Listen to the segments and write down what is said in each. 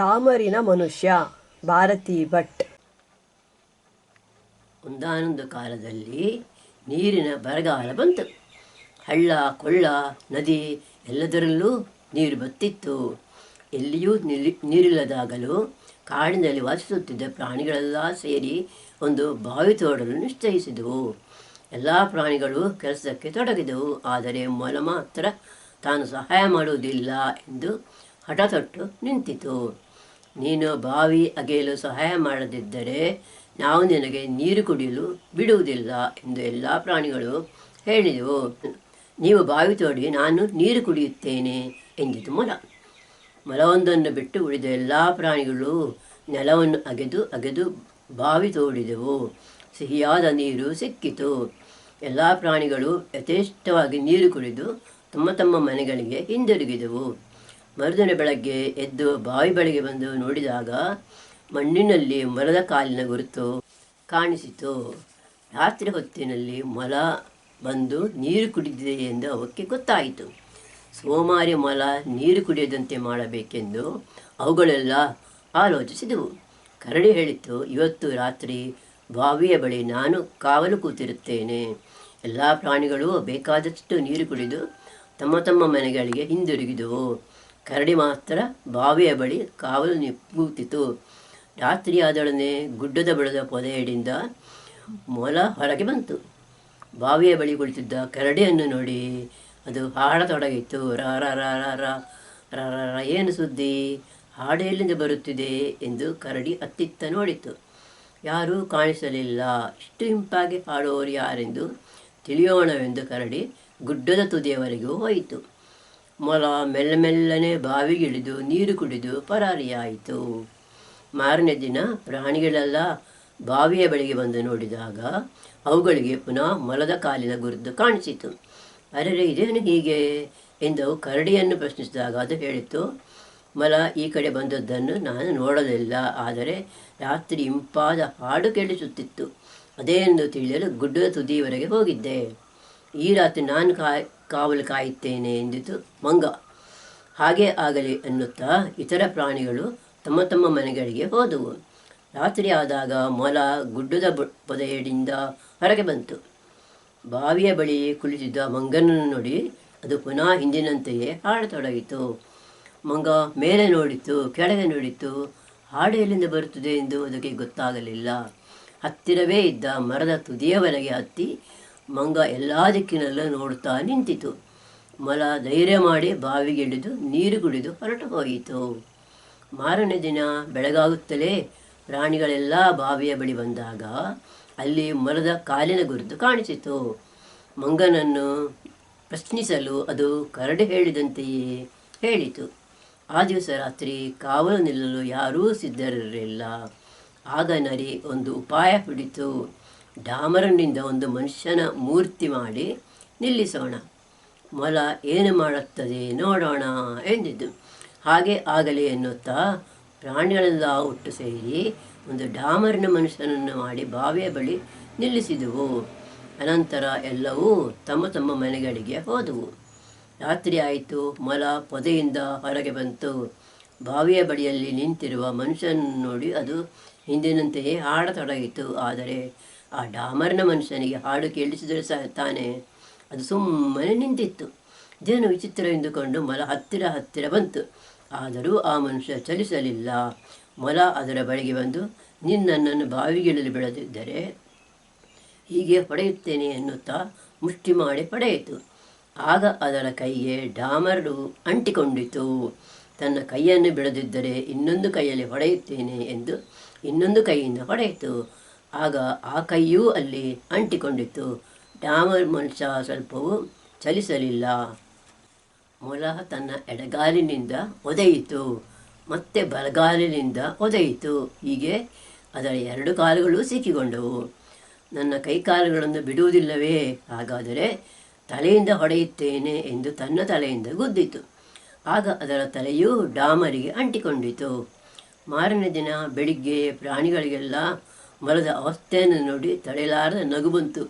ಡಾಮರಿನ ಮನುಷ್ಯ, ಭಾರತಿ ಭಟ್. ಒಂದಾನೊಂದು ಕಾಲದಲ್ಲಿ ನೀರಿನ ಬರಗಾಲ ಬಂತು. ಹಳ್ಳ, ಕೊಳ್ಳ, ನದಿ ಎಲ್ಲದರಲ್ಲೂ ನೀರು ಬತ್ತಿತ್ತು. ಎಲ್ಲಿಯೂ ನಿಲ್ಲಿ ನೀರಿಲ್ಲದಾಗಲೂ ಕಾಡಿನಲ್ಲಿ ವಾಸಿಸುತ್ತಿದ್ದ ಪ್ರಾಣಿಗಳೆಲ್ಲ ಸೇರಿ ಒಂದು ಬಾವಿ ತೋಡಲು ನಿಶ್ಚಯಿಸಿದವು. ಎಲ್ಲ ಪ್ರಾಣಿಗಳು ಕೆಲಸಕ್ಕೆ ತೊಡಗಿದವು. ಆದರೆ ಮೊಲ ಮಾತ್ರ ತಾನು ಸಹಾಯ ಮಾಡುವುದಿಲ್ಲ ಎಂದು ಹಠತೊಟ್ಟು ನಿಂತಿತು. ನೀನು ಬಾವಿ ಅಗೆಯಲು ಸಹಾಯ ಮಾಡದಿದ್ದರೆ ನಾವು ನಿನಗೆ ನೀರು ಕುಡಿಯಲು ಬಿಡುವುದಿಲ್ಲ ಎಂದು ಎಲ್ಲ ಪ್ರಾಣಿಗಳು ಹೇಳಿದವು. ನೀವು ಬಾವಿ ತೋಡಿ ನಾನು ನೀರು ಕುಡಿಯುತ್ತೇನೆ ಎಂದಿತು ಮೊಲ ಮೊಲವೊಂದನ್ನು ಬಿಟ್ಟು ಉಳಿದ ಎಲ್ಲ ಪ್ರಾಣಿಗಳು ನೆಲವನ್ನು ಅಗೆದು ಅಗೆದು ಬಾವಿ ತೋಡಿದೆವು. ಸಿಹಿಯಾದ ನೀರು ಸಿಕ್ಕಿತು. ಎಲ್ಲ ಪ್ರಾಣಿಗಳು ಯಥೇಷ್ಟವಾಗಿ ನೀರು ಕುಡಿದು ತಮ್ಮ ತಮ್ಮ ಮನೆಗಳಿಗೆ ಹಿಂದಿರುಗಿದವು. ಮರುದಿನ ಬೆಳಗ್ಗೆ ಎದ್ದು ಬಾವಿ ಬಳಿಗೆ ಬಂದು ನೋಡಿದಾಗ ಮಣ್ಣಿನಲ್ಲಿ ಮೊಲದ ಕಾಲಿನ ಗುರುತು ಕಾಣಿಸಿತು. ರಾತ್ರಿ ಹೊತ್ತಿನಲ್ಲಿ ಮೊಲ ಬಂದು ನೀರು ಕುಡಿದಿದೆ ಎಂದು ಅವಕ್ಕೆ ಗೊತ್ತಾಯಿತು. ಸೋಮಾರಿ ಮೊಲ ನೀರು ಕುಡಿಯದಂತೆ ಮಾಡಬೇಕೆಂದು ಅವುಗಳೆಲ್ಲ ಆಲೋಚಿಸಿದವು. ಕರಡಿ ಹೇಳಿತು, ಇವತ್ತು ರಾತ್ರಿ ಬಾವಿಯ ಬಳಿ ನಾನು ಕಾವಲು ಕೂತಿರುತ್ತೇನೆ. ಎಲ್ಲ ಪ್ರಾಣಿಗಳು ಬೇಕಾದಷ್ಟು ನೀರು ಕುಡಿದು ತಮ್ಮ ತಮ್ಮ ಮನೆಗಳಿಗೆ ಹಿಂದಿರುಗಿದವು. ಕರಡಿ ಮಾತ್ರ ಬಾವಿಯ ಬಳಿ ಕಾವಲು ನಿಪ್ಪುತ್ತಿತು ರಾತ್ರಿಯಾದೊಡನೆ ಗುಡ್ಡದ ಬೆಳೆದ ಪೊದೆಯಡಿಂದ ಮೊಲ ಹೊರಗೆ ಬಂತು. ಬಾವಿಯ ಬಳಿ ಕುಳಿತಿದ್ದ ಕರಡಿಯನ್ನು ನೋಡಿ ಅದು ಹಾಡತೊಡಗಿತ್ತು. ರ ಏನು ಸುದ್ದಿ? ಹಾಡು ಎಲ್ಲಿಂದ ಬರುತ್ತಿದೆ ಎಂದು ಕರಡಿ ಅತ್ತಿತ್ತ ನೋಡಿತು. ಯಾರೂ ಕಾಣಿಸಲಿಲ್ಲ. ಇಷ್ಟು ಇಂಪಾಗಿ ಹಾಡುವವರು ಯಾರೆಂದು ತಿಳಿಯೋಣವೆಂದು ಕರಡಿ ಗುಡ್ಡದ ತುದಿಯವರೆಗೂ ಹೋಯಿತು. ಮೊಲ ಮೆಲ್ಲಮೆಲ್ಲನೆ ಬಾವಿಗಿಳಿದು ನೀರು ಕುಡಿದು ಪರಾರಿಯಾಯಿತು. ಮಾರನೇ ದಿನ ಪ್ರಾಣಿಗಳೆಲ್ಲ ಬಾವಿಯ ಬಳಿಗೆ ಬಂದು ನೋಡಿದಾಗ ಅವುಗಳಿಗೆ ಪುನಃ ಮೊಲದ ಕಾಲಿನ ಗುರುತು ಕಾಣಿಸಿತು. ಅರೆರೆ, ಇದೇನು ಹೀಗೆ? ಎಂದು ಕರಡಿಯನ್ನು ಪ್ರಶ್ನಿಸಿದಾಗ ಅದು ಹೇಳಿತು, ಮೊಲ ಈ ಕಡೆ ಬಂದದ್ದನ್ನು ನಾನು ನೋಡಲಿಲ್ಲ, ಆದರೆ ರಾತ್ರಿ ಇಂಪಾದ ಹಾಡು ಕೇಳಿಸುತ್ತಿತ್ತು. ಎಂದು ತಿಳಿಯಲು ಗುಡ್ಡದ ತುದಿಯವರೆಗೆ ಹೋಗಿದ್ದೆ. ಈ ರಾತ್ರಿ ನಾನು ಕಾಯ್ ಕಾವಲು ಕಾಯುತ್ತೇನೆ ಎಂದಿತು ಮಂಗ. ಹಾಗೆ ಆಗಲಿ ಎನ್ನುತ್ತಾ ಇತರ ಪ್ರಾಣಿಗಳು ತಮ್ಮ ತಮ್ಮ ಮನೆಗಳಿಗೆ ಹೋದವು. ರಾತ್ರಿ ಆದಾಗ ಮೊಲ ಗುಡ್ಡದ ಪೊದೆಯಡಿಂದ ಹೊರಗೆ ಬಂತು. ಬಾವಿಯ ಬಳಿ ಕುಳಿತಿದ್ದ ಮಂಗನನ್ನು ನೋಡಿ ಅದು ಪುನಃ ಹಿಂದಿನಂತೆಯೇ ಹಾಡತೊಡಗಿತು. ಮಂಗ ಮೇಲೆ ನೋಡಿತು, ಕೆಳಗೆ ನೋಡಿತು ಹಾಡು ಎಲ್ಲಿಂದ ಬರುತ್ತದೆ ಎಂದು ಅದಕ್ಕೆ ಗೊತ್ತಾಗಲಿಲ್ಲ. ಹತ್ತಿರವೇ ಇದ್ದ ಮರದ ತುದಿಯವರೆಗೆ ಹತ್ತಿ ಮಂಗ ಎಲ್ಲ ದಿಕ್ಕಿನಲ್ಲೂ ನೋಡುತ್ತಾ ನಿಂತಿತು. ಮಲ ಧೈರ್ಯ ಮಾಡಿ ಬಾವಿಗಿಳಿದು ನೀರು ಕುಡಿದು ಹೊರಟು ಹೋಯಿತು. ಮಾರನೇ ದಿನ ಬೆಳಗಾಗುತ್ತಲೇ ಪ್ರಾಣಿಗಳೆಲ್ಲ ಬಾವಿಯ ಬಳಿ ಬಂದಾಗ ಅಲ್ಲಿ ಮರದ ಕಾಲಿನ ಗುರುತು ಕಾಣಿಸಿತು. ಮಂಗನನ್ನು ಪ್ರಶ್ನಿಸಲು ಅದು ಕರಡಿ ಹೇಳಿದಂತೆಯೇ ಹೇಳಿತು. ಆ ದಿವಸ ರಾತ್ರಿ ಕಾವಲು ನಿಲ್ಲಲು ಯಾರೂ ಸಿದ್ಧರಿರಲಿಲ್ಲ. ಆಗ ನರಿ ಒಂದು ಉಪಾಯ ಹಿಡಿತು. ಡಾಮರನಿಂದ ಒಂದು ಮನುಷ್ಯನ ಮೂರ್ತಿ ಮಾಡಿ ನಿಲ್ಲಿಸೋಣ. ಮೊಲ ಏನು ಮಾಡುತ್ತದೆ ನೋಡೋಣ ಎಂದಿದ್ದು. ಹಾಗೆ ಆಗಲಿ ಎನ್ನುತ್ತಾ ಪ್ರಾಣಿಗಳೆಲ್ಲ ಒಟ್ಟು ಸೇರಿ ಒಂದು ಡಾಮರಿನ ಮನುಷ್ಯನನ್ನು ಮಾಡಿ ಬಾವಿಯ ಬಳಿ ನಿಲ್ಲಿಸಿದವು. ಅನಂತರ ಎಲ್ಲವೂ ತಮ್ಮ ತಮ್ಮ ಮನೆಗಳಿಗೆ ಹೋದವು. ರಾತ್ರಿ ಆಯಿತು. ಮೊಲ ಪೊದೆಯಿಂದ ಹೊರಗೆ ಬಂತು. ಬಾವಿಯ ಬಳಿಯಲ್ಲಿ ನಿಂತಿರುವ ಮನುಷ್ಯನನ್ನು ನೋಡಿ ಅದು ಹಿಂದಿನಂತೆಯೇ ಹಾಡತೊಡಗಿತು. ಆದರೆ ಆ ಡಾಮರ್ನ ಮನುಷ್ಯನಿಗೆ ಹಾಡು ಕೇಳಿಸಿದರೆ ಸಹ ತಾನೆ ಅದು ಸುಮ್ಮನೆ ನಿಂತಿತ್ತು. ಜನ ವಿಚಿತ್ರ ಎಂದುಕೊಂಡು ಮೊಲ ಹತ್ತಿರ ಹತ್ತಿರ ಬಂತು. ಆದರೂ ಆ ಮನುಷ್ಯ ಚಲಿಸಲಿಲ್ಲ. ಮೊಲ ಅದರ ಬಳಿಗೆ ಬಂದು, ನಿನ್ನನ್ನು ಬಾವಿಗಿಳಲು ಬೆಳೆದಿದ್ದರೆ ಹೀಗೆ ಹೊಡೆಯುತ್ತೇನೆ ಎನ್ನುತ್ತಾ ಮುಷ್ಟಿ ಮಾಡಿ ಪಡೆಯಿತು. ಆಗ ಅದರ ಕೈಗೆ ಡಾಮರು ಅಂಟಿಕೊಂಡಿತು. ತನ್ನ ಕೈಯನ್ನು ಬಿಡದಿದ್ದರೆ ಇನ್ನೊಂದು ಕೈಯಲ್ಲಿ ಹೊಡೆಯುತ್ತೇನೆ ಎಂದು ಇನ್ನೊಂದು ಕೈಯಿಂದ ಹೊಡೆಯಿತು. ಆಗ ಆ ಕೈಯೂ ಅಲ್ಲಿ ಅಂಟಿಕೊಂಡಿತ್ತು. ಡಾಮರ್ ಮನುಷ್ಯ ಸ್ವಲ್ಪವೂ ಚಲಿಸಲಿಲ್ಲ. ಮೊಲ ತನ್ನ ಎಡಗಾಲಿನಿಂದ ಒದೆಯಿತು. ಮತ್ತೆ ಬಲಗಾಲಿನಿಂದ ಒದೆಯಿತು. ಹೀಗೆ ಅದರ ಎರಡು ಕಾಲುಗಳು ಸಿಕ್ಕಿಕೊಂಡವು. ನನ್ನ ಕೈಕಾಲುಗಳನ್ನು ಬಿಡುವುದಿಲ್ಲವೇ? ಹಾಗಾದರೆ ತಲೆಯಿಂದ ಹೊಡೆಯುತ್ತೇನೆ ಎಂದು ತನ್ನ ತಲೆಯಿಂದ ಗುದ್ದಿತು. ಆಗ ಅದರ ತಲೆಯೂ ಡಾಮರಿಗೆ ಅಂಟಿಕೊಂಡಿತು. ಮಾರನೇ ದಿನ ಬೆಳಿಗ್ಗೆ ಪ್ರಾಣಿಗಳಿಗೆಲ್ಲ ಮರದ ಅವಸ್ಥೆಯನ್ನು ನೋಡಿ ತಡೆಯಲಾರದ ನಗು ಬಂತು.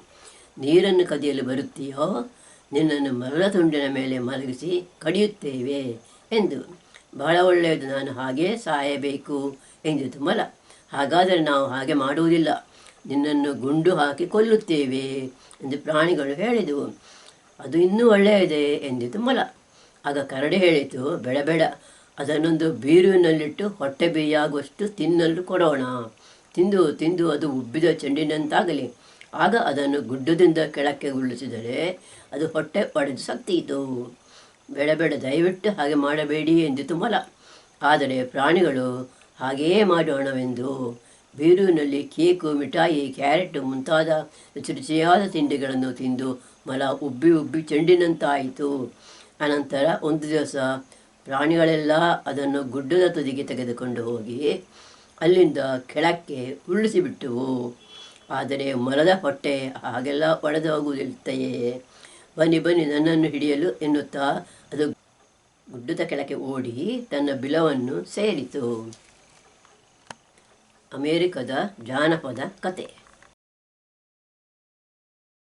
ನೀರನ್ನು ಕದಿಯಲು ಬರುತ್ತೀಯೋ? ನಿನ್ನನ್ನು ಮರದ ತುಂಡಿನ ಮೇಲೆ ಮಲಗಿಸಿ ಕಡಿಯುತ್ತೇವೆ ಎಂದು. ಬಹಳ ಒಳ್ಳೆಯದು, ನಾನು ಹಾಗೆ ಸಾಯಬೇಕು ಎಂದಿತು ಮಲ ಹಾಗಾದರೆ ನಾವು ಹಾಗೆ ಮಾಡುವುದಿಲ್ಲ. ನಿನ್ನನ್ನು ಗುಂಡು ಹಾಕಿ ಕೊಲ್ಲುತ್ತೇವೆ ಎಂದು ಪ್ರಾಣಿಗಳು ಹೇಳಿದವು. ಅದು ಇನ್ನೂ ಒಳ್ಳೆಯದೇ ಎಂದಿತು ಮಲ ಆಗ ಕರಡಿ ಹೇಳಿತು, ಬೇಡ ಬೇಡ. ಅದನ್ನೊಂದು ಬೀರುವಿನಲ್ಲಿಟ್ಟು ಹೊಟ್ಟೆ ಬೇಯಾಗುವಷ್ಟು ತಿನ್ನಲು ಕೊಡೋಣ. ತಿಂದು ತಿಂದು ಅದು ಉಬ್ಬಿದ ಚೆಂಡಿನಂತಾಗಲಿ. ಆಗ ಅದನ್ನು ಗುಡ್ಡದಿಂದ ಕೆಳಕ್ಕೆ ಉರುಳಿಸಿದರೆ ಅದು ಹೊಟ್ಟೆ ಒಡೆದು ಸತ್ತೀತು. ಬೇಡ ಬೇಡ, ದಯವಿಟ್ಟು ಹಾಗೆ ಮಾಡಬೇಡಿ ಎಂದಿತು ಮೊಲ ಆದರೆ ಪ್ರಾಣಿಗಳು, ಹಾಗೆಯೇ ಮಾಡೋಣವೆಂದು. ಬೀರುವಿನಲ್ಲಿ ಕೇಕು, ಮಿಠಾಯಿ, ಕ್ಯಾರೆಟ್ ಮುಂತಾದ ರುಚಿ ರುಚಿಯಾದ ತಿಂಡಿಗಳನ್ನು ತಿಂದು ಮಲ ಉಬ್ಬಿ ಉಬ್ಬಿ ಚೆಂಡಿನಂತಾಯಿತು. ಅನಂತರ ಒಂದು ದಿವಸ ಪ್ರಾಣಿಗಳೆಲ್ಲ ಅದನ್ನು ಗುಡ್ಡದ ತುದಿಗೆ ತೆಗೆದುಕೊಂಡು ಹೋಗಿ ಅಲ್ಲಿಂದ ಕೆಳಕ್ಕೆ ಉರುಳಿಸಿಬಿಟ್ಟವು ಆದರೆ ಮರದ ಹೊಟ್ಟೆ ಹಾಗೆಲ್ಲ ಒಡೆದು ಹೋಗುವುದಿರುತ್ತೆಯೇ ಬನ್ನಿ ಬನ್ನಿ, ನನ್ನನ್ನು ಹಿಡಿಯಲು ಎನ್ನುತ್ತಾ ಅದು ಗುಡ್ಡದ ಕೆಳಕ್ಕೆ ಓಡಿ ತನ್ನ ಬಿಲವನ್ನು ಸೇರಿತು. ಅಮೇರಿಕದ ಜಾನಪದ ಕತೆ.